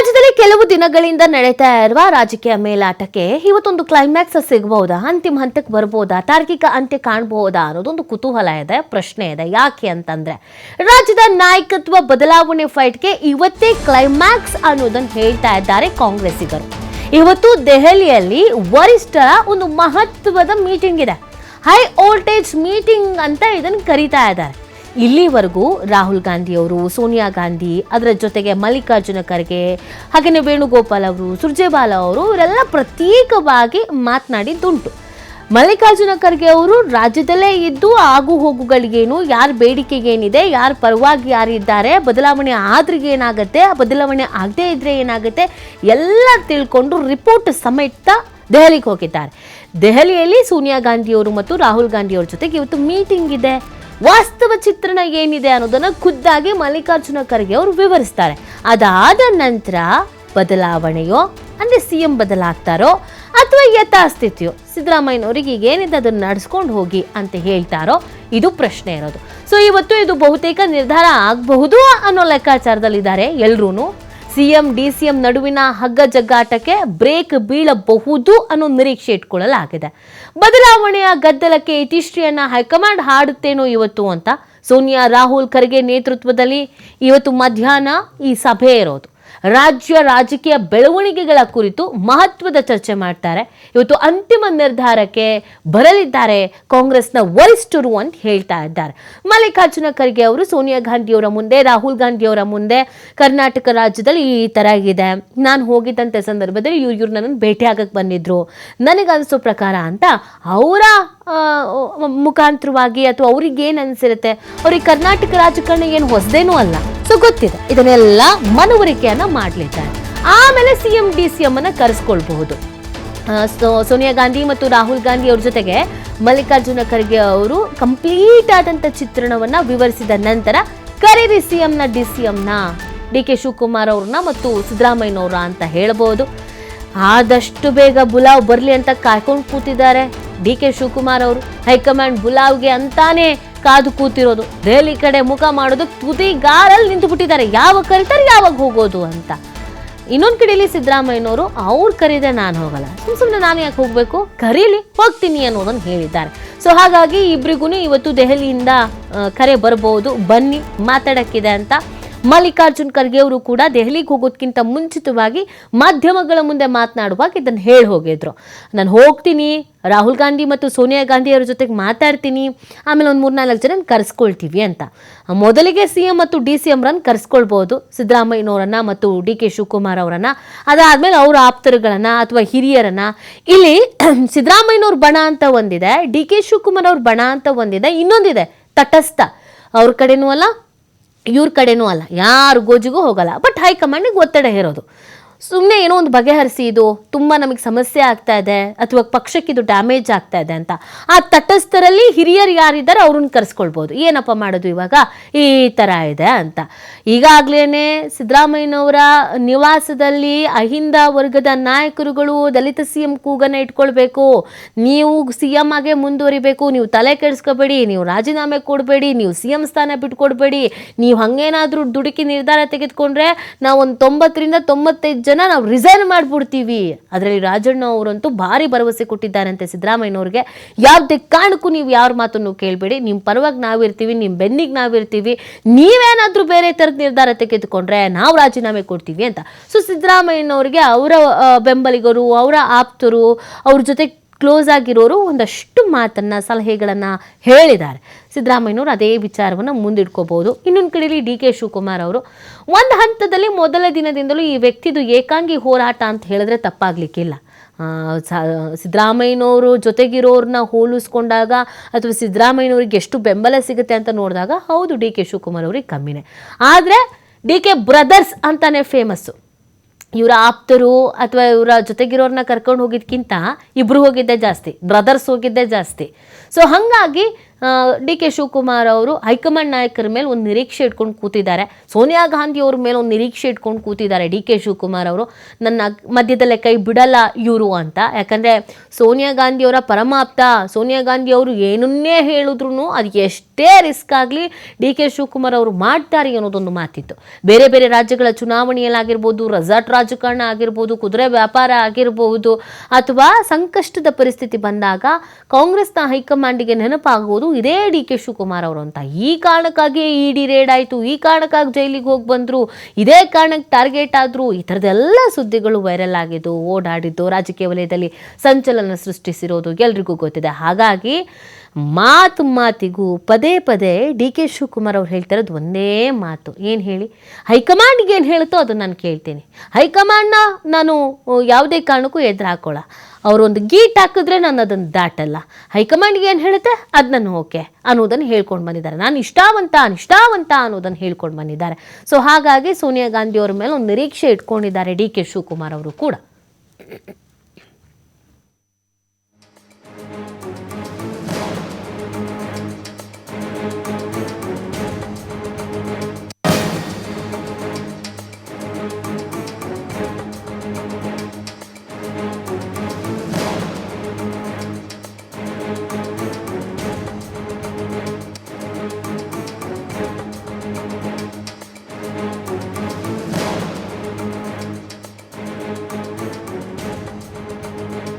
ರಾಜ್ಯದಲ್ಲಿ ಕೆಲವು ದಿನಗಳಿಂದ ನಡೀತಾ ಇರುವ ರಾಜಕೀಯ ಮೇಲಾಟಕ್ಕೆ ಇವತ್ತೊಂದು ಕ್ಲೈಮ್ಯಾಕ್ಸ್ ಸಿಗಬಹುದಾ ಅಂತಿಮ ಹಂತಕ್ಕೆ ಬರ್ಬೋದಾ? ತಾರ್ಕಿಕ ಅಂತ್ಯ ಕಾಣಬಹುದಾ ಅನ್ನೋದೊಂದು ಕುತೂಹಲ ಇದೆ, ಪ್ರಶ್ನೆ ಇದೆ. ಯಾಕೆ ಅಂತಂದ್ರೆ, ರಾಜ್ಯದ ನಾಯಕತ್ವ ಬದಲಾವಣೆ ಫೈಟ್ಗೆ ಇವತ್ತೇ ಕ್ಲೈಮ್ಯಾಕ್ಸ್ ಅನ್ನೋದನ್ನು ಹೇಳ್ತಾ ಇದ್ದಾರೆ ಕಾಂಗ್ರೆಸ್ಸಿಗರು. ಇವತ್ತು ದೆಹಲಿಯಲ್ಲಿ ವರಿಷ್ಠರ ಒಂದು ಮಹತ್ವದ ಮೀಟಿಂಗ್ ಇದೆ. ಹೈ ವೋಲ್ಟೇಜ್ ಮೀಟಿಂಗ್ ಅಂತ ಇದನ್ನು ಕರೀತಾ ಇದ್ದಾರೆ. ಇಲ್ಲಿವರೆಗೂ ರಾಹುಲ್ ಗಾಂಧಿ ಅವರು, ಸೋನಿಯಾ ಗಾಂಧಿ, ಅದರ ಜೊತೆಗೆ ಮಲ್ಲಿಕಾರ್ಜುನ ಖರ್ಗೆ ಹಾಗೆಯೇ ವೇಣುಗೋಪಾಲ್ ಅವರು, ಸುರ್ಜೇವಾಲಾ ಅವರು, ಇವರೆಲ್ಲ ಪ್ರತ್ಯೇಕವಾಗಿ ಮಾತನಾಡಿದ್ದುಂಟು. ಮಲ್ಲಿಕಾರ್ಜುನ ಖರ್ಗೆ ಅವರು ರಾಜ್ಯದಲ್ಲೇ ಇದ್ದು ಆಗು ಹೋಗುಗಳಿಗೇನು, ಯಾರ ಬೇಡಿಕೆಗೇನಿದೆ, ಯಾರ ಪರವಾಗಿ ಯಾರಿದ್ದಾರೆ, ಬದಲಾವಣೆ ಆದ್ರಿಗೆ ಏನಾಗುತ್ತೆ, ಬದಲಾವಣೆ ಆಗದೇ ಇದ್ರೆ ಏನಾಗುತ್ತೆ, ಎಲ್ಲ ತಿಳ್ಕೊಂಡು ರಿಪೋರ್ಟ್ ಸಮೇತ ದೆಹಲಿಗೆ ಹೋಗಿದ್ದಾರೆ. ದೆಹಲಿಯಲ್ಲಿ ಸೋನಿಯಾ ಗಾಂಧಿಯವರು ಮತ್ತು ರಾಹುಲ್ ಗಾಂಧಿಯವ್ರ ಜೊತೆಗೆ ಇವತ್ತು ಮೀಟಿಂಗ್ ಇದೆ. ವಾಸ್ತವ ಚಿತ್ರಣ ಏನಿದೆ ಅನ್ನೋದನ್ನ ಖುದ್ದಾಗಿ ಮಲ್ಲಿಕಾರ್ಜುನ ಖರ್ಗೆ ಅವರು ವಿವರಿಸ್ತಾರೆ. ಅದಾದ ನಂತರ ಬದಲಾವಣೆಯೋ, ಅಂದ್ರೆ ಸಿ ಎಂ ಬದಲಾಗ್ತಾರೋ, ಅಥವಾ ಯಥಾಸ್ಥಿತಿಯೋ, ಸಿದ್ದರಾಮಯ್ಯನವರಿಗೆ ಏನಿದೆ ಅದನ್ನು ನಡೆಸ್ಕೊಂಡು ಹೋಗಿ ಅಂತ ಹೇಳ್ತಾರೋ, ಇದು ಪ್ರಶ್ನೆ ಇರೋದು. ಸೊ ಇವತ್ತು ಇದು ಬಹುತೇಕ ನಿರ್ಧಾರ ಆಗಬಹುದು ಅನ್ನೋ ಲೆಕ್ಕಾಚಾರದಲ್ಲಿದ್ದಾರೆ ಎಲ್ರೂ ಸಿಎಂ, ಡಿಸಿಎಂ ನಡುವಿನ ಹಗ್ಗ ಜಗ್ಗಾಟಕ್ಕೆ ಬ್ರೇಕ್ ಬೀಳಬಹುದು ಅನ್ನೋ ನಿರೀಕ್ಷೆ ಇಟ್ಕೊಳ್ಳಲಾಗಿದೆ. ಬದಲಾವಣೆಯ ಗದ್ದಲಕ್ಕೆ ಇತಿಶ್ರೀಯನ್ನ ಹೈಕಮಾಂಡ್ ಹಾಡುತ್ತೇನೋ ಇವತ್ತು ಅಂತ ಸೋನಿಯಾ, ರಾಹುಲ್ ಖರ್ಗೆ ನೇತೃತ್ವದಲ್ಲಿ ಇವತ್ತು ಮಧ್ಯಾಹ್ನ ಈ ಸಭೆ ಇರೋದು. ರಾಜ್ಯ ರಾಜಕೀಯ ಬೆಳವಣಿಗೆಗಳ ಕುರಿತು ಮಹತ್ವದ ಚರ್ಚೆ ಮಾಡ್ತಾರೆ. ಇವತ್ತು ಅಂತಿಮ ನಿರ್ಧಾರಕ್ಕೆ ಬರಲಿದ್ದಾರೆ ಕಾಂಗ್ರೆಸ್ನ ವರಿಷ್ಠರು ಅಂತ ಹೇಳ್ತಾ ಇದ್ದಾರೆ. ಮಲ್ಲಿಕಾರ್ಜುನ ಖರ್ಗೆ ಅವರು, ಸೋನಿಯಾ ಗಾಂಧಿಯವರ ಮುಂದೆ, ರಾಹುಲ್ ಗಾಂಧಿಯವರ ಮುಂದೆ ಕರ್ನಾಟಕ ರಾಜ್ಯದಲ್ಲಿ ಈ ಥರ ಇದೆ. ನಾನು ಹೋಗಿದ್ದಂಥ ಸಂದರ್ಭದಲ್ಲಿ ಇವ್ರು ಇವ್ರು ನನ್ನನ್ನು ಭೇಟಿಯಾಗಕ್ಕೆ ಬಂದಿದ್ರು. ನನಗನ್ಸೋ ಪ್ರಕಾರ ಅಂತ ಅವರ ಮುಖಾಂತರವಾಗಿ ಅಥವಾ ಅವ್ರಿಗೆ ಏನು ಅನಿಸಿರುತ್ತೆ? ಅವ್ರಿಗೆ ಕರ್ನಾಟಕ ರಾಜಕಾರಣ ಏನು ಹೊಸದೇನೂ ಅಲ್ಲ. ಸೊ ಗೊತ್ತಿದೆ. ಇದನ್ನೆಲ್ಲ ಮನವರಿಕೆಯನ್ನ ಮಾಡಲಿದ್ದಾರೆ. ಆಮೇಲೆ C M D C M ಅನ್ನ ಕರೆಸ್ಕೊಳ್ಬಹುದು. ಸೋನಿಯಾ ಗಾಂಧಿ ಮತ್ತು ರಾಹುಲ್ ಗಾಂಧಿ ಅವ್ರ ಜೊತೆಗೆ ಮಲ್ಲಿಕಾರ್ಜುನ ಖರ್ಗೆ ಅವರು ಕಂಪ್ಲೀಟ್ ಆದಂತ ಚಿತ್ರಣವನ್ನ ವಿವರಿಸಿದ ನಂತರ ಕರೀರಿ ಸಿ ನ ಡಿ ಸಿ ನ ಡಿ ಕೆ ಶಿವಕುಮಾರ್ ಅವ್ರನ್ನ ಮತ್ತು ಸಿದ್ದರಾಮಯ್ಯನವ್ರ ಅಂತ ಹೇಳ್ಬೋದು. ಆದಷ್ಟು ಬೇಗ ಬುಲಾವ್ ಬರಲಿ ಅಂತ ಕಾಯ್ಕೊಂಡು ಕೂತಿದ್ದಾರೆ. ಡಿ ಕೆ ಶಿವಕುಮಾರ್ ಅವರು ಹೈಕಮಾಂಡ್ ಬುಲಾವ್ಗೆ ಅಂತಾನೆ ಕಾದು ಕೂತಿರೋದು. ದೆಹಲಿ ಕಡೆ ಮುಖ ಮಾಡೋದು ತುದಿಗಾರಲ್ಲಿ ನಿಂತು ಬಿಟ್ಟಿದ್ದಾರೆ ಯಾವಾಗ ಕರೀತಾರೆ ಯಾವಾಗ ಹೋಗೋದು ಅಂತ. ಇನ್ನೊಂದು ಕಡೆಯಲ್ಲಿ ಸಿದ್ದರಾಮಯ್ಯನವರು, ಅವ್ರು ಕರೀದೆ ನಾನು ಹೋಗಲ್ಲ. ಸುಮ್ ಸುಮ್ಮನೆ ನಾನು ಯಾಕೆ ಹೋಗಬೇಕು? ಕರೀಲಿ, ಹೋಗ್ತೀನಿ ಅನ್ನೋದನ್ನು ಹೇಳಿದ್ದಾರೆ. ಸೊ ಹಾಗಾಗಿ ಇಬ್ರಿಗೂ ಇವತ್ತು ದೆಹಲಿಯಿಂದ ಕರೆ ಬರಬಹುದು ಬನ್ನಿ, ಮಾತಾಡೋಕ್ಕಿದೆ ಅಂತ ಮಲ್ಲಿಕಾರ್ಜುನ್ ಖರ್ಗೆ ಅವರು ಕೂಡ ದೆಹಲಿಗೆ ಹೋಗೋದಕ್ಕಿಂತ ಮುಂಚಿತವಾಗಿ ಮಾಧ್ಯಮಗಳ ಮುಂದೆ ಮಾತನಾಡುವಾಗ ಇದನ್ನು ಹೇಳಿ ಹೋಗಿದ್ರು. ನಾನು ಹೋಗ್ತೀನಿ, ರಾಹುಲ್ ಗಾಂಧಿ ಮತ್ತು ಸೋನಿಯಾ ಗಾಂಧಿ ಅವರ ಜೊತೆಗೆ ಮಾತಾಡ್ತೀನಿ, ಆಮೇಲೆ ಒಂದು ಮೂರ್ನಾಲ್ಕು ಜನ ಕರೆಸ್ಕೊಳ್ತೀವಿ ಅಂತ. ಮೊದಲಿಗೆ ಸಿ ಎಂ ಮತ್ತು ಡಿ ಸಿ ಎಂರನ್ನ ಕರೆಸ್ಕೊಳ್ಬೋದು, ಸಿದ್ದರಾಮಯ್ಯನವರನ್ನ ಮತ್ತು ಡಿ ಕೆ ಶಿವಕುಮಾರ್ ಅವರನ್ನ. ಅದಾದ್ಮೇಲೆ ಅವರ ಆಪ್ತರುಗಳನ್ನ ಅಥವಾ ಹಿರಿಯರನ್ನ. ಇಲ್ಲಿ ಸಿದ್ದರಾಮಯ್ಯನವ್ರ ಬಣ ಅಂತ ಒಂದಿದೆ, ಡಿ ಕೆ ಶಿವಕುಮಾರ್ ಅವ್ರ ಬಣ ಅಂತ ಒಂದಿದೆ, ಇನ್ನೊಂದಿದೆ, ತಟಸ್ಥ. ಅವ್ರ ಕಡೆನೂ ಅಲ್ಲ ಇವ್ರ ಕಡೆನೂ ಅಲ್ಲ. ಯಾರು ಗೋಜಿಗೂ ಹೋಗಲ್ಲ. ಬಟ್ ಹೈಕಮಾಂಡಿಗೆ ಒತ್ತಡ ಹೇರೋದು. ಸುಮ್ಮನೆ ಏನೋ ಒಂದು ಬಗೆಹರಿಸಿ ಇದು ತುಂಬ ನಮಗೆ ಸಮಸ್ಯೆ ಆಗ್ತಾ ಇದೆ ಅಥವಾ ಪಕ್ಷಕ್ಕೆ ಇದು ಡ್ಯಾಮೇಜ್ ಆಗ್ತಾ ಇದೆ ಅಂತ. ಆ ತಟಸ್ಥರಲ್ಲಿ ಹಿರಿಯರು ಯಾರಿದ್ದಾರೆ ಅವ್ರನ್ನ ಕರೆಸ್ಕೊಳ್ಬೋದು. ಏನಪ್ಪ ಮಾಡೋದು ಇವಾಗ? ಈ ಥರ ಇದೆ ಅಂತ. ಈಗಾಗಲೇ ಸಿದ್ದರಾಮಯ್ಯನವರ ನಿವಾಸದಲ್ಲಿ ಅಹಿಂದ ವರ್ಗದ ನಾಯಕರುಗಳು ದಲಿತ ಸಿ ಎಂ ಕೂಗನ್ನು ಇಟ್ಕೊಳ್ಬೇಕು. ನೀವು ಸಿ ಎಂ ಆಗೇ ಮುಂದುವರಿಬೇಕು. ನೀವು ತಲೆ ಕೆಡಿಸ್ಕೋಬೇಡಿ. ನೀವು ರಾಜೀನಾಮೆ ಕೊಡಬೇಡಿ. ನೀವು ಸಿ ಎಂ ಸ್ಥಾನ ಬಿಟ್ಕೊಡ್ಬೇಡಿ. ನೀವು ಹಂಗೇನಾದರೂ ದುಡುಕಿ ನಿರ್ಧಾರ ತೆಗೆದುಕೊಂಡ್ರೆ ನಾವು ಒಂದು ತೊಂಬತ್ತರಿಂದ ತೊಂಬತ್ತೈದು ಜನ ನಾವು ರಿಸೈನ್ ಮಾಡಿಬಿಡ್ತೀವಿ. ಅದರಲ್ಲಿ ರಾಜಣ್ಣ ಅವರಂತೂ ಭಾರಿ ಭರವಸೆ ಕೊಟ್ಟಿದ್ದಾರಂತೆ ಸಿದ್ದರಾಮಯ್ಯನವ್ರಿಗೆ. ಯಾವುದೇ ಕಾರಣಕ್ಕೂ ನೀವು ಯಾರ ಮಾತನ್ನು ಕೇಳಬೇಡಿ. ನಿಮ್ಮ ಪರವಾಗಿ ನಾವಿರ್ತೀವಿ ನಿಮ್ಮ ಬೆನ್ನಿಗೆ ನಾವಿರ್ತೀವಿ. ನೀವೇನಾದರೂ ಬೇರೆ ಥರದ ನಿರ್ಧಾರ ತೆಗೆದುಕೊಂಡ್ರೆ ನಾವು ರಾಜೀನಾಮೆ ಕೊಡ್ತೀವಿ ಅಂತ. ಸೊ ಸಿದ್ದರಾಮಯ್ಯನವ್ರಿಗೆ ಅವರ ಬೆಂಬಲಿಗರು, ಅವರ ಆಪ್ತರು, ಅವ್ರ ಜೊತೆ ಕ್ಲೋಸ್ ಆಗಿರೋರು ಒಂದಷ್ಟು ಮಾತನ್ನ, ಸಲಹೆಗಳನ್ನು ಹೇಳಿದ್ದಾರೆ. ಸಿದ್ದರಾಮಯ್ಯನವರು ಅದೇ ವಿಚಾರವನ್ನು ಮುಂದಿಟ್ಕೋಬಹುದು ಇನ್ನೊಂದು ಕಡೆಯಲ್ಲಿ ಡಿ ಕೆ ಶಿವಕುಮಾರ್ ಅವರು, ಒಂದು ಹಂತದಲ್ಲಿ ಮೊದಲ ದಿನದಿಂದಲೂ ಈ ವ್ಯಕ್ತಿದು ಏಕಾಂಗಿ ಹೋರಾಟ ಅಂತ ಹೇಳಿದ್ರೆ ತಪ್ಪಾಗ್ಲಿಕ್ಕಿಲ್ಲ. ಸಿದ್ದರಾಮಯ್ಯನವರು ಜೊತೆಗಿರೋರನ್ನ ಹೋಲಿಸ್ಕೊಂಡಾಗ ಅಥವಾ ಸಿದ್ದರಾಮಯ್ಯನವ್ರಿಗೆ ಎಷ್ಟು ಬೆಂಬಲ ಸಿಗುತ್ತೆ ಅಂತ ನೋಡಿದಾಗ, ಹೌದು, ಡಿ ಕೆ ಶಿವಕುಮಾರ್ ಅವ್ರಿಗೆ ಕಮ್ಮಿನೇ. ಆದರೆ, ಡಿ ಕೆ ಬ್ರದರ್ಸ್ ಅಂತಾನೆ ಫೇಮಸ್ಸು ಇವರ ಆಪ್ತರು ಅಥವಾ ಇವರ ಜೊತೆಗಿರೋರನ್ನ ಕರ್ಕೊಂಡು ಹೋಗಿದ್ಕಿಂತ ಇಬ್ಬರು ಹೋಗಿದ್ದೆ ಜಾಸ್ತಿ ಬ್ರದರ್ಸ್ ಹೋಗಿದ್ದೆ ಜಾಸ್ತಿ. ಸೊ ಹಾಗಾಗಿ ಡಿ ಕೆ ಶಿವಕುಮಾರ್ ಅವರು ಹೈಕಮಾಂಡ್ ನಾಯಕರ ಮೇಲೆ ಒಂದು ನಿರೀಕ್ಷೆ ಇಟ್ಕೊಂಡು ಕೂತಿದ್ದಾರೆ. ಸೋನಿಯಾ ಗಾಂಧಿ ಅವ್ರ ಮೇಲೆ ಒಂದು ನಿರೀಕ್ಷೆ ಇಟ್ಕೊಂಡು ಕೂತಿದ್ದಾರೆ ಡಿ ಕೆ ಶಿವಕುಮಾರ್ ಅವರು. ನನ್ನ ಮಧ್ಯದಲ್ಲೇ ಕೈ ಬಿಡಲ್ಲ ಇವರು ಅಂತ. ಯಾಕಂದರೆ ಸೋನಿಯಾ ಗಾಂಧಿ ಅವರ ಪರಮಾಪ್ತ, ಸೋನಿಯಾ ಗಾಂಧಿ ಅವರು ಏನನ್ನೇ ಹೇಳಿದ್ರು ಅದು ಎಷ್ಟೇ ರಿಸ್ಕ್ ಆಗಲಿ ಡಿ ಕೆ ಶಿವಕುಮಾರ್ ಅವರು ಮಾಡ್ತಾರೆ ಅನ್ನೋದೊಂದು ಮಾತಿತ್ತು. ಬೇರೆ ಬೇರೆ ರಾಜ್ಯಗಳ ಚುನಾವಣೆಯಲ್ಲಾಗಿರ್ಬೋದು ರೆಸಾರ್ಟ್ ರಾಜಕಾರಣ ಆಗಿರ್ಬೋದು, ಕುದುರೆ ವ್ಯಾಪಾರ ಆಗಿರ್ಬೋದು, ಅಥವಾ ಸಂಕಷ್ಟದ ಪರಿಸ್ಥಿತಿ ಬಂದಾಗ ಕಾಂಗ್ರೆಸ್ನ ಹೈಕಮಾಂಡಿಗೆ ನೆನಪಾಗುವುದು ಇದೇ ಡಿ ಕೆ ಶಿವಕುಮಾರ್ ಅವರು ಅಂತ. ಈ ಕಾರಣಕ್ಕಾಗಿ ಡಿ ರೇಡ್ ಆಯಿತು. ಈ ಕಾರಣಕ್ಕಾಗಿ ಜೈಲಿಗೆ ಹೋಗಿ ಬಂದರು. ಇದೇ ಕಾರಣಕ್ಕೆ ಟಾರ್ಗೆಟ್ ಆದರು. ಈ ಥರದ್ದೆಲ್ಲ ಸುದ್ದಿಗಳು ವೈರಲ್ ಆಗಿದ್ದು, ಓಡಾಡಿದ್ದು, ರಾಜಕೀಯ ವಲಯದಲ್ಲಿ ಸಂಚಲನ ಸೃಷ್ಟಿಸಿರೋದು ಎಲ್ರಿಗೂ ಗೊತ್ತಿದೆ. ಹಾಗಾಗಿ ಮಾತು ಮಾತಿಗೂ ಪದೇ ಪದೇ ಡಿ ಕೆ ಶಿವಕುಮಾರ್ ಅವ್ರು ಹೇಳ್ತಿರೋದು ಒಂದೇ ಮಾತು. ಏನು ಹೇಳಿ? ಹೈಕಮಾಂಡ್ಗೆ ಏನು ಹೇಳುತ್ತೋ ಅದನ್ನು ನಾನು ಕೇಳ್ತೀನಿ. ಹೈಕಮಾಂಡ್ನ ನಾನು ಯಾವುದೇ ಕಾರಣಕ್ಕೂ ಎದುರು ಹಾಕೋಲ್ಲ ಅವರೊಂದು ಗೀಟ್ ಹಾಕಿದ್ರೆ ನಾನು ಅದನ್ನು ದಾಟಲ್ಲ. ಹೈಕಮಾಂಡ್ಗೆ ಏನು ಹೇಳುತ್ತೆ? ಅದು ಓಕೆ ಅನ್ನೋದನ್ನು ಹೇಳ್ಕೊಂಡು ಬಂದಿದ್ದಾರೆ. ನಾನು ಇಷ್ಟಾವಂತ, ಅನಿಷ್ಟಾವಂತ ಅನ್ನೋದನ್ನು ಹೇಳ್ಕೊಂಡು ಬಂದಿದ್ದಾರೆ. ಸೊ ಹಾಗಾಗಿ ಸೋನಿಯಾ ಗಾಂಧಿ ಅವರ ಮೇಲೆ ಒಂದು ನಿರೀಕ್ಷೆ ಇಟ್ಕೊಂಡಿದ್ದಾರೆ ಡಿ ಕೆ ಶಿವಕುಮಾರ್ ಅವರು ಕೂಡ.